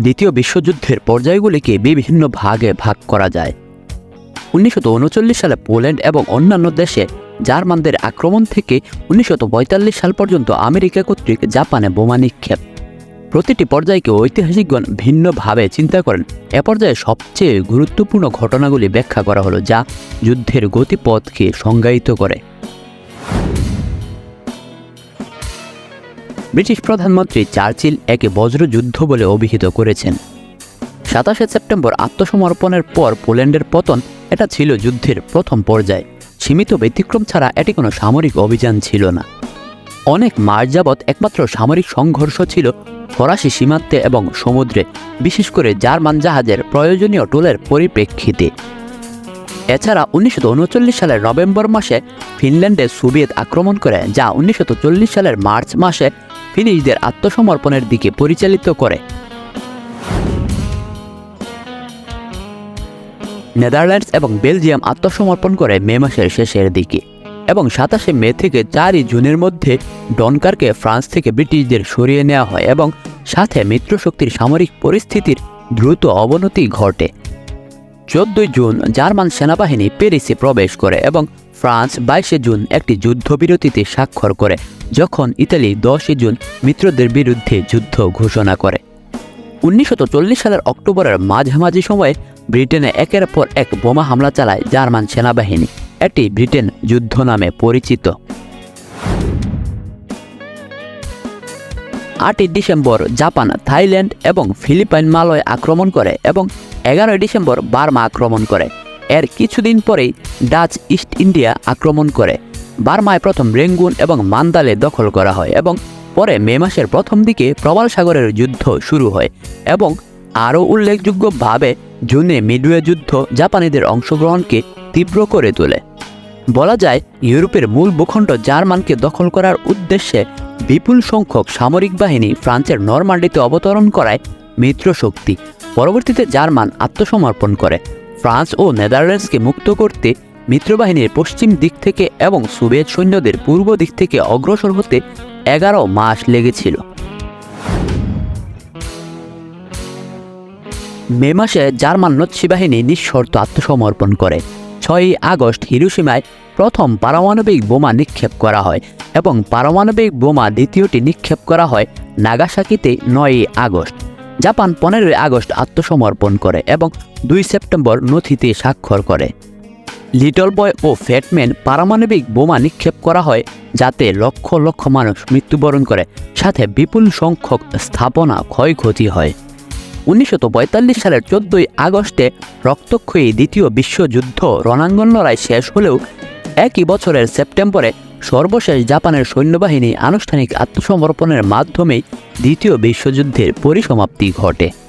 দ্বিতীয় বিশ্বযুদ্ধের পর্যায়গুলিকে বিভিন্ন ভাগে ভাগ করা যায়। উনিশশো উনচল্লিশ সালে পোল্যান্ড এবং অন্যান্য দেশে জার্মানদের আক্রমণ থেকে উনিশশো পঁয়তাল্লিশ সাল পর্যন্ত আমেরিকা কর্তৃক জাপানে বোমা নিক্ষেপ। প্রতিটি পর্যায়কে ঐতিহাসিকগণ ভিন্নভাবে চিন্তা করেন। এ পর্যায়ে সবচেয়ে গুরুত্বপূর্ণ ঘটনাগুলি ব্যাখ্যা করা হলো যা যুদ্ধের গতিপথকে সংজ্ঞায়িত করে। ব্রিটিশ প্রধানমন্ত্রী চার্চিল একে বজ্রযুদ্ধ বলে অভিহিত করেছেন। সাতাশে সেপ্টেম্বর আত্মসমর্পণের পর পোল্যান্ডের পতন, এটা ছিল যুদ্ধের প্রথম পর্যায়। সীমিত ব্যতিক্রম ছাড়া এটি কোনো সামরিক অভিযান ছিল না। অনেক মাস যাবৎ একমাত্র সামরিক সংঘর্ষ ছিল ফরাসি সীমান্তে এবং সমুদ্রে, বিশেষ করে জার্মান জাহাজের প্রয়োজনীয় টোলের পরিপ্রেক্ষিতে। এছাড়া উনিশশো উনচল্লিশ সালের নভেম্বর মাসে ফিনল্যান্ডে সোভিয়েত আক্রমণ করে, যা উনিশশো চল্লিশ সালের মার্চ মাসে ফিনিশদের আত্মসমর্পণের দিকে পরিচালিত করে। নেদারল্যান্ডস এবং বেলজিয়াম আত্মসমর্পণ করে মে মাসের শেষের দিকে এবং সাতাশে মে থেকে চারই জুনের মধ্যে ডনকারকে ফ্রান্স থেকে ব্রিটিশদের সরিয়ে নেওয়া হয় এবং সাথে মিত্রশক্তির সামরিক পরিস্থিতির দ্রুত অবনতি ঘটে। চোদ্দই জুন জার্মান সেনাবাহিনী প্যারিসে প্রবেশ করে এবং ফ্রান্স বাইশে জুন একটি যুদ্ধবিরতিতে স্বাক্ষর করে, যখন ইতালি দশই জুন মিত্রদের বিরুদ্ধে যুদ্ধ ঘোষণা করে। উনিশশো চল্লিশ সালের অক্টোবরের মাঝামাঝি সময়ে ব্রিটেনে একের পর এক বোমা হামলা চালায় জার্মান সেনাবাহিনী। এটি ব্রিটেন যুদ্ধ নামে পরিচিত। আটই ডিসেম্বর জাপান, থাইল্যান্ড এবং ফিলিপাইন মালয় আক্রমণ করে এবং এগারোই ডিসেম্বর বার্মা আক্রমণ করে। এর কিছুদিন পরেই ডাচ ইস্ট ইন্ডিয়া আক্রমণ করে। বার্মায় প্রথম রেঙ্গুন এবং মান্দালে দখল করা হয় এবং পরে মে মাসের প্রথম দিকে প্রবাল সাগরের যুদ্ধ শুরু হয় এবং আরও উল্লেখযোগ্যভাবে জুনে মিডওয়ে যুদ্ধ জাপানিদের অংশগ্রহণকে তীব্র করে তোলে। বলা যায়, ইউরোপের মূল ভূখণ্ড জার্মানকে দখল করার উদ্দেশ্যে বিপুল সংখ্যক সামরিক বাহিনী ফ্রান্সের নরমান্ডিতে অবতরণ করায় মিত্র শক্তি। পরবর্তীতে জার্মান আত্মসমর্পণ করে। ফ্রান্স ও নেদারল্যান্ডসকে মুক্ত করতে মিত্রবাহিনীর পশ্চিম দিক থেকে এবং সোভিয়েত সৈন্যদের পূর্ব দিক থেকে অগ্রসর হতে এগারো মাস লেগেছিল। মে মাসে জার্মান নৎসি বাহিনী নিঃশর্ত আত্মসমর্পণ করে। ছয়ই আগস্ট হিরোসীমায় প্রথম পারমাণবিক বোমা নিক্ষেপ করা হয় এবং পারমাণবিক বোমা দ্বিতীয়টি নিক্ষেপ করা হয় নাগাসাকিতে নয়ই আগস্ট। জাপান পনেরোই আগস্ট আত্মসমর্পণ করে এবং দুই সেপ্টেম্বর নথিতে স্বাক্ষর করে। লিটল বয় ও ফ্যাটম্যান পারমাণবিক বোমা নিক্ষেপ করা হয় যাতে লক্ষ লক্ষ মানুষ মৃত্যুবরণ করে, সাথে বিপুল সংখ্যক স্থাপনা ক্ষয়ক্ষতি হয়। উনিশশো পঁয়তাল্লিশ সালের চোদ্দই আগস্টে রক্তক্ষয়ী দ্বিতীয় বিশ্বযুদ্ধ রণাঙ্গন লড়াই শেষ হলেও একই বছরের সেপ্টেম্বরে সর্বশেষ জাপানের সৈন্যবাহিনী আনুষ্ঠানিক আত্মসমর্পণের মাধ্যমেই দ্বিতীয় বিশ্বযুদ্ধের পরিসমাপ্তি ঘটে।